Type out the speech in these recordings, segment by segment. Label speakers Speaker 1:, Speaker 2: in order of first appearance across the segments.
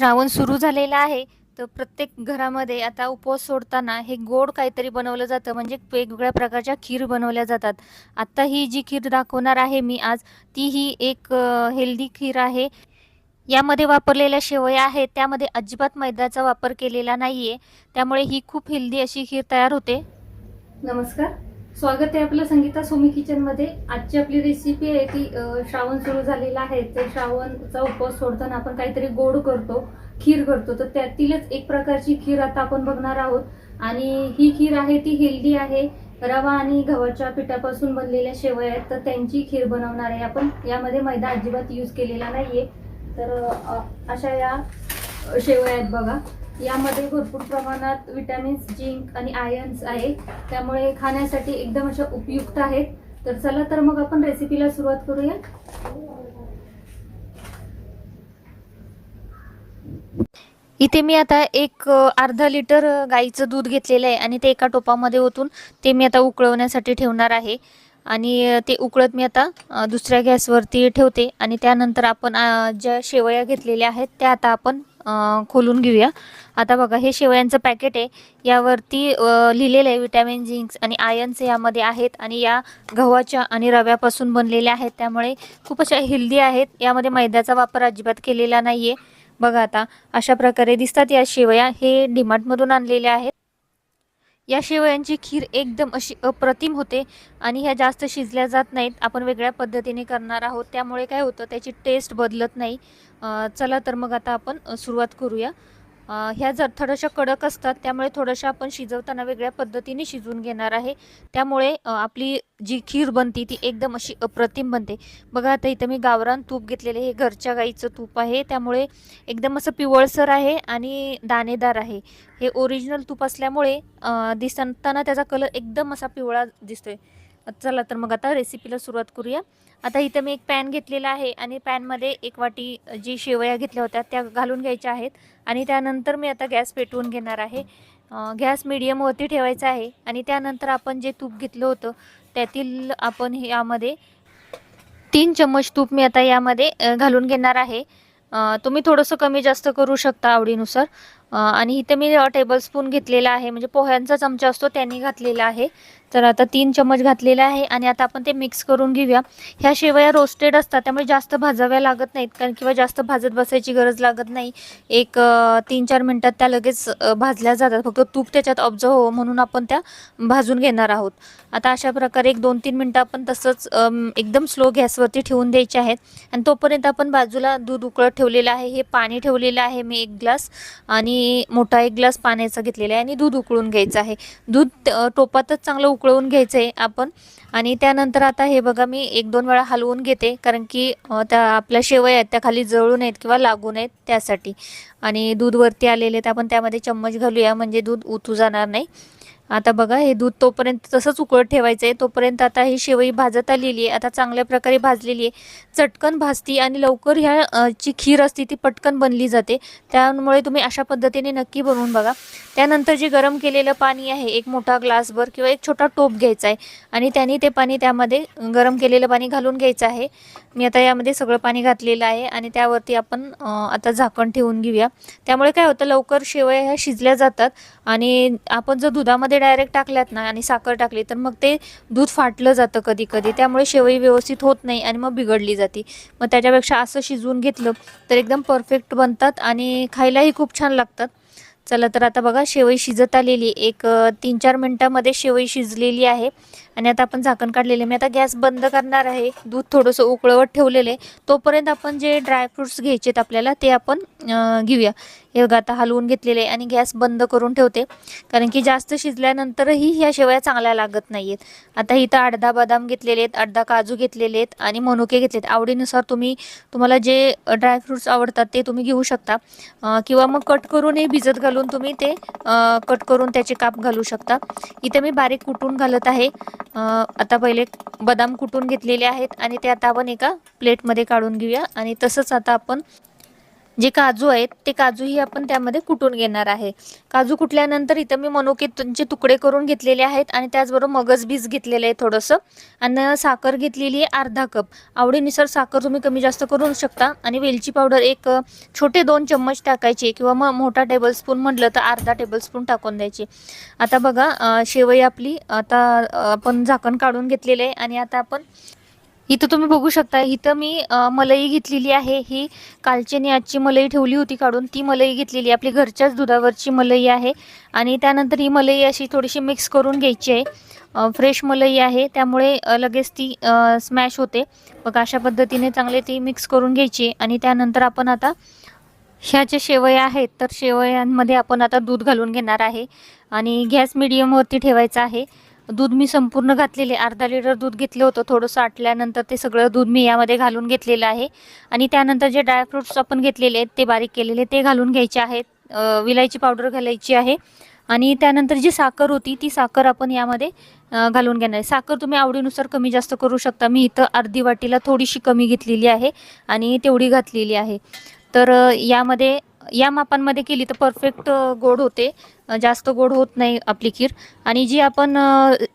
Speaker 1: श्रावण सुरू झालेला आहे. तर प्रत्येक घरामध्ये आता उपवास सोडताना हे गोड काहीतरी बनवलं जातं. म्हणजे वेगवेगळ्या प्रकारच्या खीर बनवल्या जातात. आत्ता ही जी खीर दाखवणार आहे मी आज ती ही एक हेल्दी खीर आहे. यामध्ये वापरलेल्या शेवया आहेत. त्यामध्ये अजिबात मैद्याचा वापर केलेला नाही आहे त्यामुळे ही खूप हेल्दी अशी खीर तयार होते. नमस्कार. स्वागत आहे आपलं संगीता सोमी किचनमध्ये आजची आपली रेसिपी आहे ती श्रावण सुरू झालेला आहे. तर श्रावणचा उपवास सोडताना आपण काहीतरी गोड करतो खीर करतो. तर त्यातीलच एक प्रकारची खीर आता आपण बघणार आहोत. आणि ही खीर आहे ती हेल्दी आहे. रवा आणि गव्हाच्या पिठापासून बनलेल्या शेवया आहेत. तर त्यांची खीर बनवणार आहे आपण. यामध्ये मैदा अजिबात यूज केलेला नाहीये. तर अशा या अ, शेवया आहेत बघा. यामध्ये भरपूर प्रमाणात विटॅमिन्स जिंक आणि आयन्स आहे त्यामुळे खाण्यासाठी एकदम अशा उपयुक्त आहेत. तर चला तर मग आपण रेसिपीला सुरुवात करूया. इथे मी आता एक अर्धा लिटर गाईचं दूध घेतलेलं आहे आणि ते एका टोपामध्ये ओतून ते मी आता उकळवण्यासाठी ठेवणार आहे. आणि ते उकळत मी आता दुसऱ्या गॅसवरती ठेवते. आणि त्यानंतर आपण ज्या शेवया घेतलेल्या आहेत त्या आता आपण खोलून घेऊया. आता बघा हे शेवयांचं पॅकेट आहे. यावरती लिहिलेलं आहे विटॅमिन झिंक्स आणि आयन्स यामध्ये आहेत आणि या गव्हाच्या आणि रव्यापासून बनलेल्या आहेत. त्यामुळे खूप अशा हेल्दी आहेत. यामध्ये मैद्याचा वापर अजिबात केलेला नाही आहे बघा आता अशा प्रकारे दिसतात या शेवया. हे डीमार्टमधून आणलेल्या आहेत. या शेवयांची खीर एकदम अशी अप्रतिम होते आणि ह्या जास्त शिजल्या जात नाहीत. आपण वेगळ्या पद्धतीने करणार आहोत. त्यामुळे काय होतं त्याची टेस्ट बदलत नाही. चला तर मग आता आपण सुरुवात करूया. ह्या जर थोड्याशा कडक असतात त्यामुळे थोड्याशा आपण शिजवताना वेगळ्या पद्धतीने शिजवून घेणार आहे. त्यामुळे आपली जी खीर बनती ती एकदम अशी अप्रतिम बनते. बघा आता इथं मी गावरान तूप घेतलेले हे घरच्या गाईचं तूप आहे. त्यामुळे एकदम असं पिवळसर आहे आणि दाणेदार आहे. हे ओरिजिनल तूप असल्यामुळे दिसताना त्याचा कलर एकदम असा पिवळा दिसतोय. चला तर मग आता रेसिपीला सुरुवात करूया. आता इथं मी एक पॅन घेतलेला आहे आणि पॅनमध्ये एक वाटी जी शेवया घेतल्या होत्या त्या घालून घ्यायच्या आहेत. आणि त्यानंतर मी आता गॅस पेटवून घेणार आहे. गॅस मिडियमवरती ठेवायचा आहे आणि त्यानंतर आपण जे तूप घेतलं होतं त्यातील आपण यामध्ये तीन चम्मच तूप मी आता यामध्ये घालून घेणार आहे. तुम्ही थोडंसं कमी जास्त करू शकता आवडीनुसार. आणि इथे मी टेबलस्पून घेतलेला आहे. म्हणजे पोह्यांचा चमचा असतो त्यांनी घातलेला आहे. तर आता तीन चम्मच घातलेला आहे आणि आता आपण ते मिक्स करून घेऊया. ह्या शेवया रोस्टेड असतात त्यामुळे जास्त भाजाव्या लागत नाहीत कारण किंवा जास्त भाजत बसायची गरज लागत नाही. एक तीन चार मिनटात त्या लगेच भाजल्या जातात. फक्त तूप त्याच्यात ऑब्झर्व हो म्हणून आपण त्या भाजून घेणार आहोत. आता अशा प्रकारे एक दोन तीन मिनटं आपण तसंच एकदम स्लो गॅसवरती ठेवून द्यायचे आहेत. आणि तोपर्यंत आपण बाजूला दूध उकळत ठेवलेलं आहे. हे पाणी ठेवलेलं आहे मी एक ग्लास. आणि मी मोठा एक ग्लास पाण्याचा घेतलेला आहे आणि दूध उकळून घ्यायचं आहे. दूध टोपातच चांगलं उकळवून घ्यायचं आहे आपण. आणि त्यानंतर आता हे बघा मी एक दोन वेळा हलवून घेते कारण की त्या आपल्या शेवया आहेत त्या खाली जळू नयेत किंवा लागू नयेत त्यासाठी. आणि दूध वरती आलेले आहेत आपण त्यामध्ये चम्मच घालूया म्हणजे दूध उतू जाणार नाही. आता बघा हे दूध तोपर्यंत तसंच उकळत ठेवायचं आहे. तोपर्यंत आता ही शेवई भाजत आलेली आहे. आता चांगल्या प्रकारे भाजलेली आहे. चटकन भाजती आणि लवकर ह्या जी खीर असते ती पटकन बनली जाते. त्यामुळे तुम्ही अशा पद्धतीने नक्की बनवून बघा. त्यानंतर जे गरम केलेलं पाणी आहे एक मोठा ग्लासभर किंवा एक छोटा टोप घ्यायचा आहे. आणि त्याने ते पाणी त्यामध्ये गरम केलेलं पाणी घालून घ्यायचं आहे. मी आता यामध्ये सगळं पाणी घातलेलं आहे आणि त्यावरती आपण आता झाकण ठेवून घेऊया. त्यामुळे काय होतं लवकर शेवया ह्या शिजल्या जातात. आणि आपण जर दुधामध्ये डायरेक्ट टाकल्यात ना आणि साखर टाकली तर मग ते दूध फाटलं जातं कधी कधी त्यामुळे शेवई व्यवस्थित होत नाही आणि मग बिघडली जाते. मग त्याच्यापेक्षा असं शिजवून घेतलं तर एकदम परफेक्ट बनतात आणि खायलाही खूप छान लागतात. चला तर आता बघा शेवई शिजत आलेली एक तीन चार मिनटामध्ये शेवई शिजलेली आहे. आणि आता आपण झाकण काढलेले मी आता गॅस बंद करणार आहे. दूध थोडंसं उकळवत ठेवलेलं आहे. तोपर्यंत आपण जे ड्रायफ्रुट्स आहेत आपल्याला ते आपण घेऊया. हे बघा आता हलवून घेतलेले आहे आणि गॅस बंद करून ठेवते. कारण की जास्त शिजल्यानंतरही ह्या शेवया चांगल्या लागत नाही आहेत आता इथं अर्धा बदाम घेतलेले आहेत अर्धा काजू घेतलेले आहेत आणि मनुके घेतलेत. आवडीनुसार तुम्ही तुम्हाला जे ड्रायफ्रुट्स आवडतात ते तुम्ही घेऊ शकता. किंवा मग कट करूनही भिजत घालून तुम्ही ते कट करून त्याचे काप घालू शकता. इथे मी बारीक कुटून घालत आहे. आता पहिले बदाम कुटून घेतलेले आहेत आणि ते आता आपण एका प्लेटमध्ये काढून घेऊया. आणि तसंच आता आपण जे काजू आहेत ते काजूही आपण त्यामध्ये कुटून घेणार आहे. काजू कुटल्यानंतर इथं मी मनुकेचे तुकडे करून घेतलेले आहेत आणि त्याचबरोबर मगज बीज घेतलेलं आहे थोडंसं. आणि साखर घेतलेली आहे अर्धा कप. आवडीनुसार साखर तुम्ही कमी जास्त करू शकता. आणि वेलची पावडर एक छोटे दोन चम्मच टाकायचे किंवा मग मोठा टेबलस्पून म्हटलं तर अर्धा टेबलस्पून टाकून द्यायचे. आता बघा शेवई आपली आता आपण झाकण काढून घेतलेले आहे आणि आता आपण इथं तुम्ही बघू शकता इथं मी मलई घेतलेली आहे. ही कालची आजची मलई ठेवली होती काढून. ती मलई घेतलेली आहे. आपली घरच्याच दुधावरची मलई आहे. आणि त्यानंतर ही मलई अशी थोडीशी मिक्स करून घ्यायची आहे. फ्रेश मलई आहे. त्यामुळे लगेच ती स्मॅश होते. मग अशा पद्धतीने चांगले ती मिक्स करून घ्यायची आणि त्यानंतर आपण आता ह्या ज्या शेवया आहेत तर शेवयांमध्ये आपण आता दूध घालून घेणार आहे. आणि गॅस मिडियमवरती ठेवायचा आहे. दूध मी संपूर्ण घातलेले अर्धा लिटर दूध घेतलं होतं थोडंसं आटल्यानंतर ते सगळं दूध मी यामध्ये घालून घेतलेलं आहे. आणि त्यानंतर जे ड्रायफ्रूट्स आपण घेतलेले आहेत ते बारीक केलेले ते घालून घ्यायचे आहेत. विलायची पावडर घालायची आहे. आणि त्यानंतर जी साखर होती ती साखर आपण यामध्ये घालून घेणार आहे. साखर तुम्ही आवडीनुसार कमी जास्त करू शकता. मी इथं अर्धी वाटीला थोडीशी कमी घेतलेली आहे आणि तेवढी घातलेली आहे. तर यामध्ये या मापांमध्ये केली तर परफेक्ट गोड होते. जास्त गोड होत नाही आपली खीर. आणि जी आपण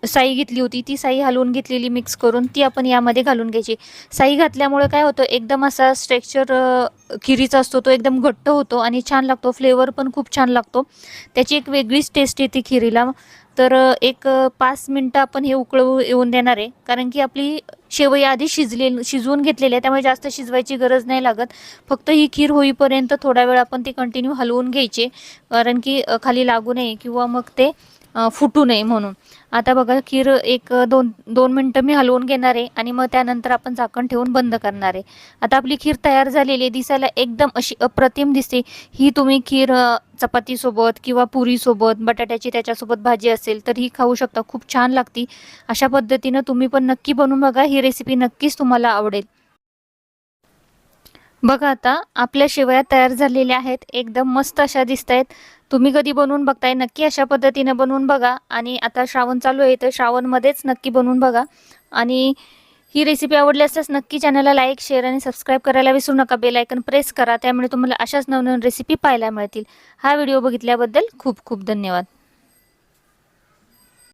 Speaker 1: साई घेतली होती ती साई हलवून घेतलेली मिक्स करून ती आपण यामध्ये घालून घ्यायची. साई घातल्यामुळे काय होतं एकदम असा स्ट्रेक्चर खिरीचा असतो तो एकदम घट्ट होतो आणि छान लागतो. फ्लेवर पण खूप छान लागतो. त्याची एक वेगळीच टेस्ट येते खिरीला. तर एक पाच मिनटं आपण हे उकळवू येऊन देणार आहे. कारण की आपली शेवई आधी शिजले शिजवून घेतलेली आहे. त्यामुळे जास्त शिजवायची गरज नाही लागत. फक्त ही खीर होईपर्यंत थोडा वेळ आपण ती कंटिन्यू हलवून घ्यायची. कारण की खाली लागू नये किंवा मग ते फुटू नये म्हणून. आता बघा खीर एक दोन दोन मिनटं मी हलवून घेणार आहे आणि मग त्यानंतर आपण झाकण ठेवून बंद करणार आहे. आता आपली खीर तयार झालेली आहे दिसायला एकदम अशी अप्रतिम दिसते. ही तुम्ही खीर चपातीसोबत किंवा पुरीसोबत बटाट्याची त्याच्यासोबत भाजी असेल तर ही खाऊ शकता खूप छान लागती. अशा पद्धतीनं तुम्ही पण नक्की बनवून बघा ही रेसिपी नक्कीच तुम्हाला आवडेल. बघा आता आपल्या शेवया तयार झालेल्या आहेत एकदम मस्त अशा दिसत आहेत. तुम्ही कधी बनवून बघताय नक्की अशा पद्धतीने बनवून बघा. आणि आता श्रावण चालू आहे तर श्रावणमध्येच नक्की बनवून बघा. आणि ही रेसिपी आवडली असल्यास नक्की चॅनलला लाईक शेअर आणि सबस्क्राईब करायला विसरू नका. बेल आयकन प्रेस करा त्यामुळे तुम्हाला अशाच नवनवीन रेसिपी पाहायला मिळतील. हा व्हिडिओ बघितल्याबद्दल खूप खूप धन्यवाद.